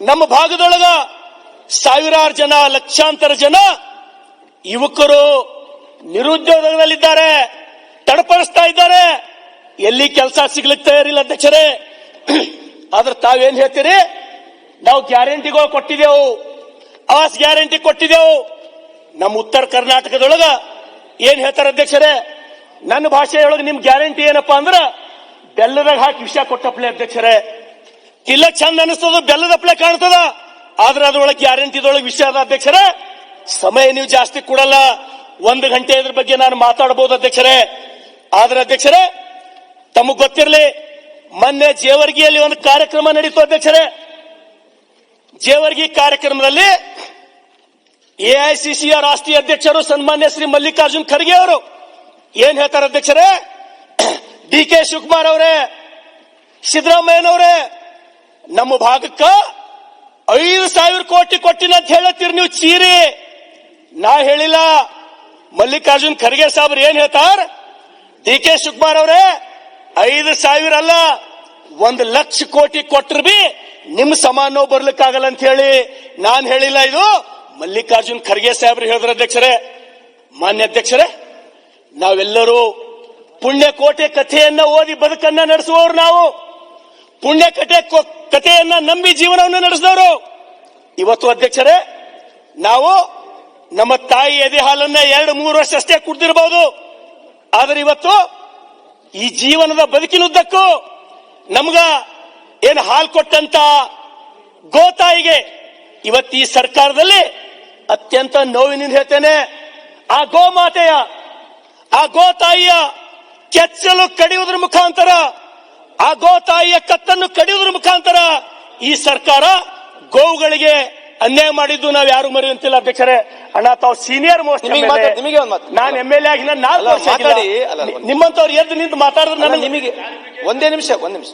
ನಮ್ಮ ಭಾಗದೊಳಗ ಸಾವಿರಾರು ಜನ, ಲಕ್ಷಾಂತರ ಜನ ಯುವಕರು ನಿರುದ್ಯೋಗದಲ್ಲಿದ್ದಾರೆ, ತಡಪಡಿಸ್ತಾ ಇದ್ದಾರೆ. ಎಲ್ಲಿ ಕೆಲಸ ಸಿಗ್ಲಿಕ್ಕೆ ತಯಾರಿಲ್ಲ ಅಧ್ಯಕ್ಷರೇ. ಆದ್ರೆ ತಾವೇನ್ ಹೇಳ್ತೀರಿ? ನಾವು ಗ್ಯಾರಂಟಿಗಳು ಕೊಟ್ಟಿದ್ದೆವು. ಆವಾಸ್ ಗ್ಯಾರಂಟಿ ಕೊಟ್ಟಿದ್ದೆವು. ನಮ್ಮ ಉತ್ತರ ಕರ್ನಾಟಕದೊಳಗ ಏನ್ ಹೇಳ್ತಾರೆ ಅಧ್ಯಕ್ಷರೇ? ನನ್ನ ಭಾಷೆಯೊಳಗೆ ನಿಮ್ ಗ್ಯಾರಂಟಿ ಏನಪ್ಪಾ ಅಂದ್ರ ಬೆಲ್ಲದಾಗ ಹಾಕಿ ವಿಷಯ ಕೊಟ್ಟಪ್ಲೆ ಅಧ್ಯಕ್ಷರೇ. ಇಲ್ಲ ಚಂದ ಅನಿಸ್ತದ ಬೆಲ್ಲದಪ್ಲೆ ಕಾಣ್ತದ. ಆದ್ರೆ ಅದ್ರೊಳಗೆ ಗ್ಯಾರಂಟಿದೊಳಗೆ ವಿಷಯ ಅದ ಅಧ್ಯಕ್ಷರೇ, ಸಮಯ ನೀವು ಜಾಸ್ತಿ ಕೊಡಲ್ಲ. ಒಂದು ಗಂಟೆ ಇದ್ರ ಬಗ್ಗೆ ನಾನು ಮಾತಾಡಬಹುದು ಅಧ್ಯಕ್ಷರೇ. ಆದ್ರೆ ಅಧ್ಯಕ್ಷರೇ, ತಮಗ್ ಗೊತ್ತಿರಲಿ, ಮೊನ್ನೆ ಜೇವರ್ಗಿಯಲ್ಲಿ ಒಂದು ಕಾರ್ಯಕ್ರಮ ನಡೀತು ಅಧ್ಯಕ್ಷರೇ. ಜೇವರ್ಗಿ ಕಾರ್ಯಕ್ರಮದಲ್ಲಿ ಎಐಸಿಸಿಯ ರಾಷ್ಟ್ರೀಯ ಅಧ್ಯಕ್ಷರು ಸನ್ಮಾನ್ಯ ಶ್ರೀ ಮಲ್ಲಿಕಾರ್ಜುನ್ ಖರ್ಗೆ ಅವರು. ಏನ್ ಹೇಳ್ತಾರೆ ಅಧ್ಯಕ್ಷರೇ? ಡಿ ಕೆ ಶಿವಕುಮಾರ್ ಅವರೇ, ಸಿದ್ದರಾಮಯ್ಯನವರೇ ನಮ್ಮ ಭಾಗಕ್ಕ ಐದು ಸಾವಿರ ಕೋಟಿ ಕೊಟ್ಟಿನ ಅಂತ ಹೇಳತ್ತೀರಿ ನೀವು ಚೀರಿ. ನಾ ಹೇಳಿಲ್ಲ. ಮಲ್ಲಿಕಾರ್ಜುನ್ ಖರ್ಗೆ ಸಾಬ್ರು ಏನ್ ಹೇಳ್ತಾರ? ಡಿ ಕೆ ಶಿವಕುಮಾರ್ ಅವರೇ, ಐದು ಸಾವಿರ ಅಲ್ಲ, ಒಂದು ಲಕ್ಷ ಕೋಟಿ ಕೊಟ್ಟರು ಬಿ ನಿಮ್ ಸಮಾನ ಬರ್ಲಿಕ್ಕಾಗಲ್ಲ ಅಂತ ಹೇಳಿ ನಾನ್ ಹೇಳಿಲ್ಲ ಇದು. ಮಲ್ಲಿಕಾರ್ಜುನ್ ಖರ್ಗೆ ಸಾಹೇಬ್ರು ಹೇಳಿದ್ರ ಅಧ್ಯಕ್ಷರೇ. ಮಾನ್ಯ ಅಧ್ಯಕ್ಷರೇ, ನಾವೆಲ್ಲರೂ ಪುಣ್ಯ ಕೋಟೆ ಕಥೆಯನ್ನ ಓದಿ ಬದುಕನ್ನ ನಡೆಸುವವರು ನಾವು. ಪುಣ್ಯಕಥೆ ಕೊ- ಕಥೆಯನ್ನ ನಂಬಿ ಜೀವನವನ್ನು ನಡೆಸಿದವರು. ಇವತ್ತು ಅಧ್ಯಕ್ಷರೇ, ನಾವು ನಮ್ಮ ತಾಯಿ ಎದೆ ಹಾಲನ್ನ ಎರಡು ಮೂರು ವರ್ಷ ಅಷ್ಟೇ ಕುಡ್ದಿರಬಹುದು ಆದರೆ ಇವತ್ತು ಈ ಜೀವನದ ಬದುಕಿನುದ್ದಕ್ಕೂ ನಮ್ಗ ಏನು ಹಾಲು ಕೊಟ್ಟಂತ ಗೋತಾಯಿಗೆ ಇವತ್ತು ಈ ಸರ್ಕಾರದಲ್ಲಿ ಅತ್ಯಂತ ನೋವಿನಿಂದ ಹೇಳ್ತೇನೆ, ಆ ಗೋಮಾತೆಯ, ಆ ಗೋತಾಯಿಯ ಕೆಚ್ಚಲು ಕಡಿಯುವುದರ ಮುಖಾಂತರ ಆ ಗೋತಾಯಿಯ ಕತ್ತನ್ನು ಕಡಿಯುವುದರ ಮುಖಾಂತರ ಈ ಸರ್ಕಾರ ಗೋವುಗಳಿಗೆ ಅನ್ಯಾಯ ಮಾಡಿದ್ದು ನಾವು ಯಾರು ಮರೆಯುವಂತಿಲ್ಲ ಅಧ್ಯಕ್ಷರೇ ಅಣ್ಣ ತಾವು ಸೀನಿಯರ್ ಮೋಸ್ಟ್ ನಿಮಗೆ. ನಾನು ಎಂ ಎಲ್ ಎ ಆಗಿ ನಾನು ನಾಲ್ಕು ವರ್ಷ. ನಿಮ್ಮಂತವ್ರು ಎದ್ದು ನಿಂತು ಮಾತಾಡಿದ್ರೆ ನನಗೆ ನಿಮಗೆ ಒಂದೇ ನಿಮಿಷ ಒಂದ್ ನಿಮಿಷ